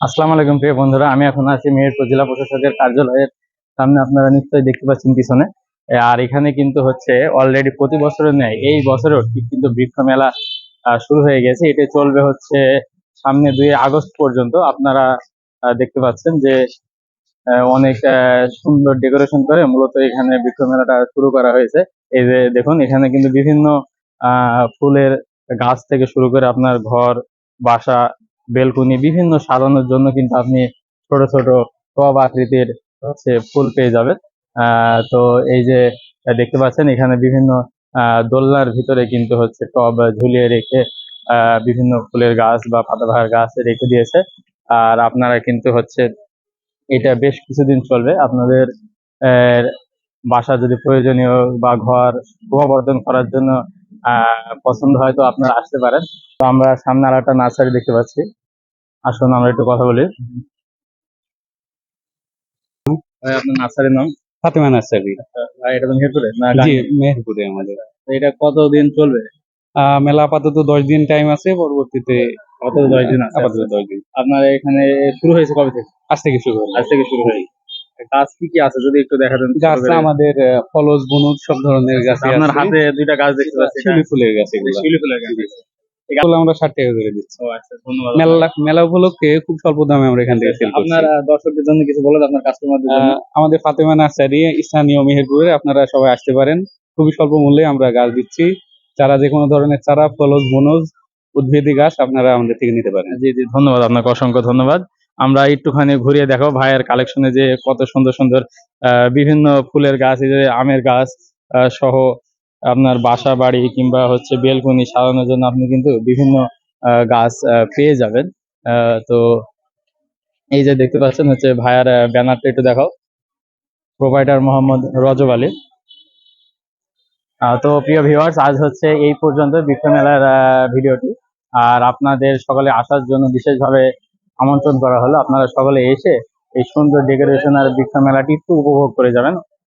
আসসালামু আলাইকুম, প্রিয় বন্ধুরা। আমি এখন আছি মেহেরপুর জেলা প্রশাসকের কার্যালয়ের সামনে। আপনারা নিশ্চয়ই দেখতে পাচ্ছেন পিছনে। আর এখানে কিন্তু হচ্ছে অলরেডি প্রতি বছরের ন্যায় এই বছরেও ঠিক কিন্তু বৃক্ষ মেলা শুরু হয়ে গেছে। এটা চলবে হচ্ছে সামনে দুই আগস্ট পর্যন্ত। আপনারা দেখতে পাচ্ছেন যে অনেক সুন্দর ডেকোরেশন করে মূলত এখানে বৃক্ষ মেলাটা শুরু করা হয়েছে। এই যে দেখুন, এখানে কিন্তু বিভিন্ন ফুলের গাছ থেকে শুরু করে আপনার ঘর, বাসা বেলকুনি, বিভিন্ন সাজানোর জন্য কিন্তু আপনি ছোট ছোট টব আকৃতির হচ্ছে ফুল পেয়ে যাবেন। তো এই যে দেখতে পাচ্ছেন, এখানে বিভিন্ন দোলনার ভিতরে কিন্তু হচ্ছে টব ঝুলিয়ে রেখে বিভিন্ন ফুলের গাছ বা পাতাবাহার গাছ রেখে দিয়েছে। আর আপনারা কিন্তু হচ্ছে এটা বেশ কিছুদিন চলবে। আপনাদের বাসা যদি প্রয়োজনীয় বা ঘর শোভাবর্ধন করার জন্য পছন্দ হয় তো আপনারা আসতে পারেন। তো আমরা সামনে আর একটা নার্সারি দেখতে পাচ্ছি। আসুন আমরা একটু কথা বলি। আপনার নার্সারির নাম? ফাতেমা নার্সারি। ভাই এটা তো মেহেরপুরে? না জি মেহেরপুরে আমাদের। এটা কতদিন চলবে? আহ, মেলা আপাতত দশ দিন টাইম আছে পরবর্তীতে কত দশ দিন আপাতত দশ দিন। আপনার এখানে শুরু হয়েছে কবে থেকে? আজ থেকে শুরু আজ থেকে শুরু হয়েছে। গাছ কি কি আছে যদি একটু দেখাতেন ছোট গাছ আমাদের ফলজ বনুজ সব ধরনের গাছ আপনার হাতে দুইটা গাছ দেখতে পাচ্ছি শিউলি ফুলের গাছ এগুলো। শিউলি ফুলের গাছ। এগুলো আমরা ষাট টাকা করে দিচ্ছি। ও আচ্ছা মেলা মেলা উপলক্ষে খুব স্বল্প দামে আমরা এখান থেকে সেল করছি। আপনার দর্শকদের জন্য কিছু বলেন আপনার কাস্টমারদের জন্য। আমাদের ফাতেমা নার্সারি স্থানীয় মেহেরপুরে আপনারা সবাই আসতে পারেন। খুবই স্বল্প মূল্যে আমরা গাছ দিচ্ছি। চারা যে কোনো ধরনের চারা ফলজ বনজ উদ্ভিদি গাছ আপনারা আমাদের থেকে নিতে পারেন। জি জি ধন্যবাদ আপনাকে অসংখ্য ধন্যবাদ। আমরা একটুখানি ঘুরিয়ে দেখো ভাইয়ের কালেকশনে যে কত সুন্দর সুন্দর বিভিন্ন ফুলের গাছ, এই যে আমের গাছ সহ আপনার বাসা বাড়ি কিংবা হচ্ছে বেলকনি সাজানোর জন্য আপনি কিন্তু বিভিন্ন গাছ পেয়ে যাবেন। তো এই যে দেখতে পাচ্ছেন হচ্ছে ভাইয়ার ব্যানারটা একটু দেখাও। প্রোভাইডার মোহাম্মদ রজব আলী। তো প্রিয় ভিউয়ার্স আজ হচ্ছে এই পর্যন্ত বৃক্ষ মেলার ভিডিওটি। আর আপনাদের সকলে আসার জন্য বিশেষভাবে আমন্ত্রণ করা হলো। আপনারা সকলে এসে এই সুন্দর ডেকোরেশন আর বৃক্ষ মেলাটি একটু উপভোগ করে যাবেন।